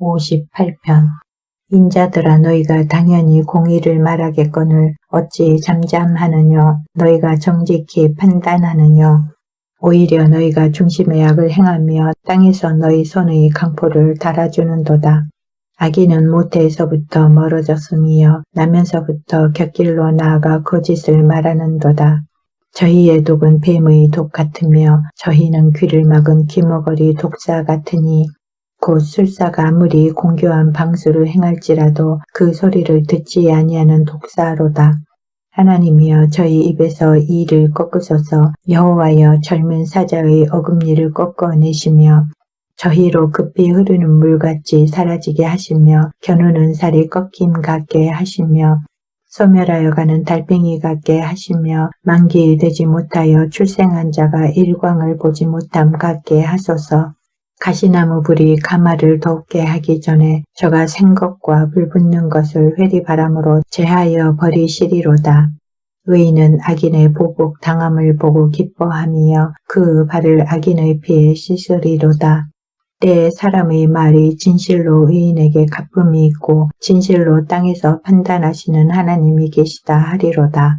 58편 인자들아 너희가 당연히 공의를 말하겠거늘 어찌 잠잠하느냐 너희가 정직히 판단하느냐 오히려 너희가 중심의 악을 행하며 땅에서 너희 손의 강포를 달아주는도다. 악인은 모태에서부터 멀어졌으며 나면서부터 곁길로 나아가 거짓을 말하는도다. 저희의 독은 뱀의 독 같으며 저희는 귀를 막은 기머거리 독사 같으니 곧 술사가 아무리 공교한 방수를 행할지라도 그 소리를 듣지 아니하는 독사로다. 하나님이여 저희 입에서 이를 꺾으소서 여호와여 젊은 사자의 어금니를 꺾어내시며 저희로 급히 흐르는 물같이 사라지게 하시며 겨누는 살이 꺾임 같게 하시며 소멸하여 가는 달팽이 같게 하시며 만기 되지 못하여 출생한 자가 일광을 보지 못함 같게 하소서 가시나무 불이 가마를 돋게 하기 전에 저가 생것과 불붙는 것을 회리바람으로 제하여 버리시리로다. 의인은 악인의 보복 당함을 보고 기뻐하며 그 발을 악인의 피에 씻으리로다. 때에 사람의 말이 진실로 의인에게 가품이 있고 진실로 땅에서 판단하시는 하나님이 계시다 하리로다.